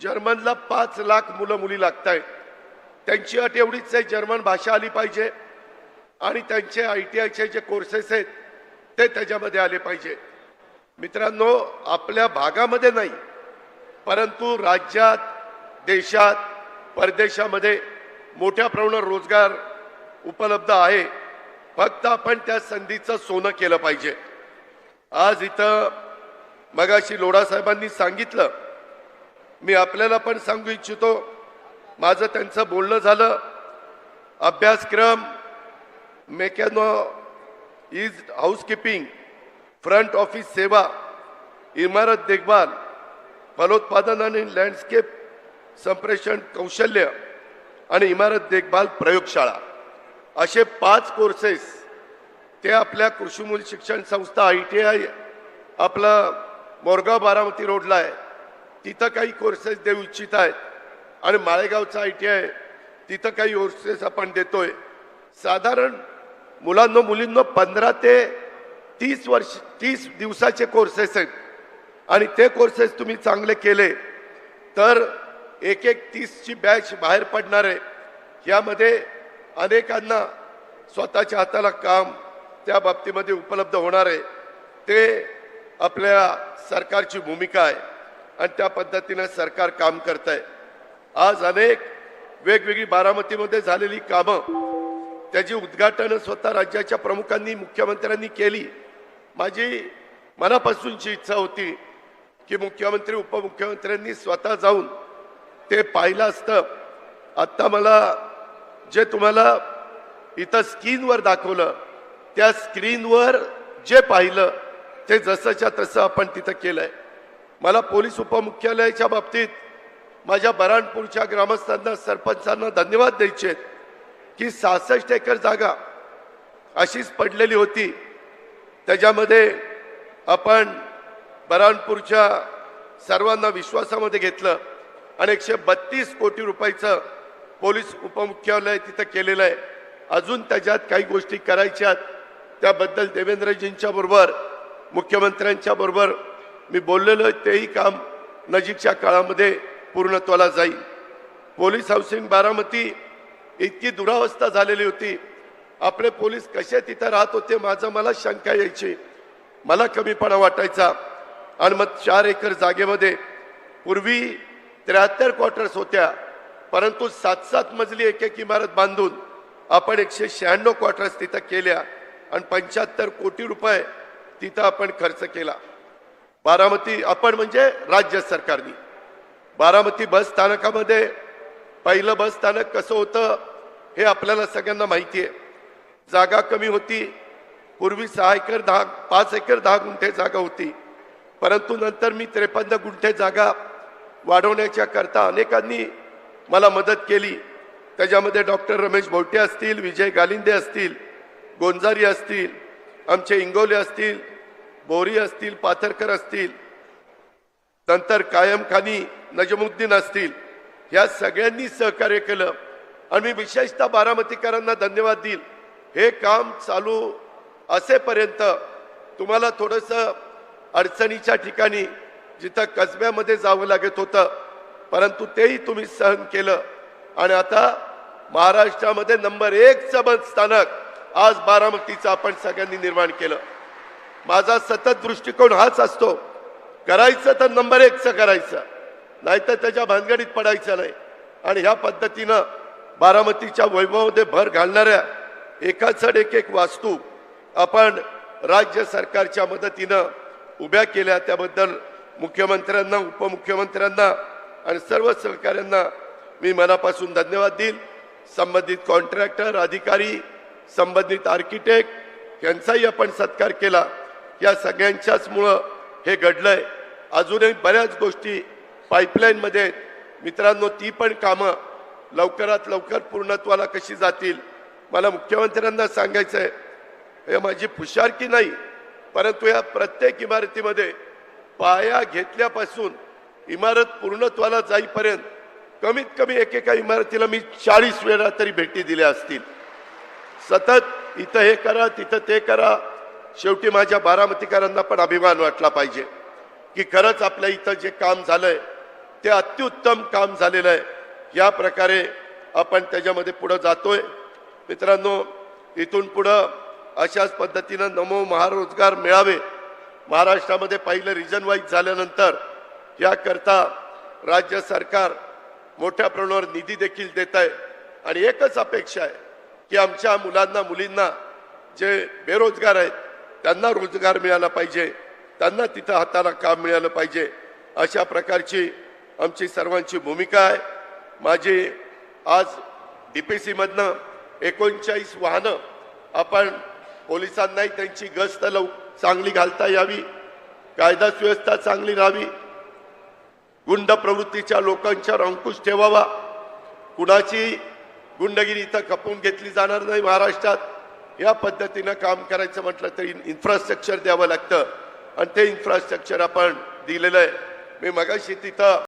जर्मनला पाच लाख मुलं मुली लागत आहेत त्यांची अट एवढीच आहे जर्मन भाषा आली पाहिजे. आणि त्यांचे आय टी आयचे जे कोर्सेस आहेत ते त्याच्यामध्ये आले पाहिजे. मित्रांनो आपल्या भागामध्ये नाही परंतु राज्यात देशात परदेशामध्ये मोठ्या प्रमाणात रोजगार उपलब्ध आहे. फक्त आपण त्या संधीचं सोनं केलं पाहिजे. आज इथं मगाशी लोढा साहेबांनी सांगितलं मी आपल्याला पण सांगू इच्छितो माझं त्यांचं बोलणं झालं. अभ्यासक्रम मेकॅनो इज हाऊसकीपिंग फ्रंट ऑफिस सेवा इमारत देखभाल फलोत्पादन आणि लँडस्केप संप्रेषण कौशल्य आणि इमारत देखभाल प्रयोगशाळा. असे पाच कोर्सेस ते आपल्या कृषीमूल शिक्षण संस्था आय टी आय आपलं मोरगाव बारामती रोडला आहे. तिथं काही कोर्सेस देऊ इच्छित आहेत. आणि माळेगावचं आय टी आय तिथं काही कोर्सेस आपण देतोय. साधारण मुलांना मुलींना पंधरा ते तीस वर्ष तीस दिवसाचे कोर्सेस आहेत. आणि ते कोर्सेस तुम्ही चांगले केले तर एक एक तीसची बॅच बाहेर पडणार आहे. यामध्ये अनेकांना स्वतःच्या हाताला काम त्या बाबतीमध्ये उपलब्ध होणार आहे. ते आपल्या सरकारची भूमिका आहे. आणि त्या पद्धतीनं सरकार काम करत आहे आज अनेक वेगवेगळी बारामतीमध्ये झालेली कामं त्याची उद्घाटनं स्वतः राज्याच्या प्रमुखांनी मुख्यमंत्र्यांनी केली. माझी मनापासूनची इच्छा होती की मुख्यमंत्री उपमुख्यमंत्र्यांनी स्वतः जाऊन ते पाहिलं असतं. आत्ता मला जे तुम्हाला इथं स्क्रीनवर दाखवलं त्या स्क्रीनवर जे पाहिलं ते जसंच्या तसं आपण तिथं केलं आहे मला पोलीस उपमुख्यालयाच्या बाबतीत माझ्या बराणपूरच्या ग्रामस्थांना सरपंचांना धन्यवाद द्यायचे आहेत की सहासष्ट एकर जागा अशीच पडलेली होती. त्याच्यामध्ये आपण बराणपूरच्या सर्वांना विश्वासामध्ये घेतलं आणि एकशे बत्तीस कोटी रुपयाचं पोलीस उपमुख्यालय तिथं केलेलं आहे. अजून त्याच्यात काही गोष्टी करायच्यात त्याबद्दल देवेंद्रजींच्या बरोबर मुख्यमंत्र्यांच्या बरोबर मी बोललेलं आहे तेही काम नजीकच्या काळामध्ये पूर्णत्वाला जाईल. पोलीस हाऊसिंग बारामती इतकी दुरावस्था झालेली होती. आपले पोलीस कसे तिथं राहत होते माझं मला शंका यायची. मला कमीपणा वाटायचा. आणि मग चार एकर जागेमध्ये पूर्वी त्र्याहत्तर क्वार्टर्स होत्या. परंतु सात सात मजली एक एक इमारत बांधून आपण एकशे शहाण्णव क्वार्टर्स तिथं केल्या. आणि पंच्याहत्तर कोटी रुपये तिथं आपण खर्च केला. बारामती आपण म्हणजे राज्य सरकारनी. बारामती बस स्थानकामध्ये पहिलं बस स्थानक कसं होतं हे आपल्याला सगळ्यांना माहिती आहे. जागा कमी होती. पूर्वी सहा एकर दहा पाच एकर दहा गुंठे जागा होती. परंतु नंतर मी त्रेपन्न गुंठे जागा वाढवण्याच्या करता अनेकांनी मला मदत केली. त्याच्यामध्ये डॉक्टर रमेश भोवटे असतील विजय गालिंदे असतील गोंजारी असतील आमचे इंगोले असतील बोरी असतील पाथरकर असतील नंतर कायमखानी नजमुद्दीन असतील ह्या सगळ्यांनी सहकार्य केलं. आणि मी विशेषतः बारामतीकरांना धन्यवाद देईल. हे काम चालू असेपर्यंत तुम्हाला थोडंसं अडचणीच्या ठिकाणी जिथं कसब्यामध्ये जावं लागत होतं परंतु तेही तुम्ही सहन केलं. आणि आता महाराष्ट्रामध्ये नंबर एकचं स्थानक आज बारामतीचं आपण सगळ्यांनी निर्माण केलं. माझा सतत दृष्टिकोन हाच असतो. करायचं तर नंबर एकचं करायचं. नाहीतर त्याच्या भानगडीत पडायचं नाही. आणि ह्या पद्धतीनं बारामतीच्या वैभवामध्ये भर घालणाऱ्या एकाचड एक एक वास्तू आपण राज्य सरकारच्या मदतीनं उभ्या केल्या. त्याबद्दल मुख्यमंत्र्यांना उपमुख्यमंत्र्यांना आणि सर्व सहकाऱ्यांना मी मनापासून धन्यवाद देईल. संबंधित कॉन्ट्रॅक्टर अधिकारी संबंधित आर्किटेक्ट यांचाही आपण सत्कार केला. या सगळ्यांच्याच मुळं हे घडलंय. अजूनही बऱ्याच गोष्टी पाईपलाईनमध्ये आहेत. मित्रांनो ती पण कामं लवकरात लवकर पूर्णत्वाला कशी जातील मला मुख्यमंत्र्यांना सांगायचं आहे हे माझी फुशारकी नाही परंतु या प्रत्येक इमारतीमध्ये पाया घेतल्यापासून इमारत पूर्णत्वाला जाईपर्यंत कमीत कमी एकेका इमारतीला मी चाळीस वेळा तरी भेटी दिल्या असतील. सतत इथं हे करा तिथं ते करा शेवटी माझ्या बारामतीकरांना पण अभिमान वाटला पाहिजे की खरंच आपल्या इथं जे काम झालंय ते अत्युत्तम काम झालेलं आहे. या प्रकारे आपण त्याच्यामध्ये पुढं जातोय. मित्रांनो इथून पुढं अशाच पद्धतीनं नमो महारोजगार मिळावे महाराष्ट्रामध्ये पहिलं रिजन वाईज झाल्यानंतर याकरता राज्य सरकार मोठ्या प्रमाणावर निधी देखील देत आहे आणि एकच अपेक्षा आहे की आमच्या मुलांना मुलींना जे बेरोजगार आहेत त्यांना रोजगार मिळाला पाहिजे. त्यांना तिथं हाताला काम मिळालं पाहिजे. अशा प्रकारची आमची सर्वांची भूमिका आहे. माझी आज डी पी सीमधनं एकोणचाळीस वाहनं आपण पोलिसांनाही त्यांची गस्त लव चांगली घालता यावी. कायदा सुव्यवस्था चांगली राहावी. गुंड प्रवृत्तीच्या लोकांच्यावर अंकुश ठेवावा. कुणाची गुंडगिरी इथं खपवून घेतली जाणार नाही महाराष्ट्रात. या पद्धतीनं काम करायचं म्हटलं तरी इन्फ्रास्ट्रक्चर द्यावं लागतं. आणि ते इन्फ्रास्ट्रक्चर आपण दिलेलं आहे. मी मगाशी तिथं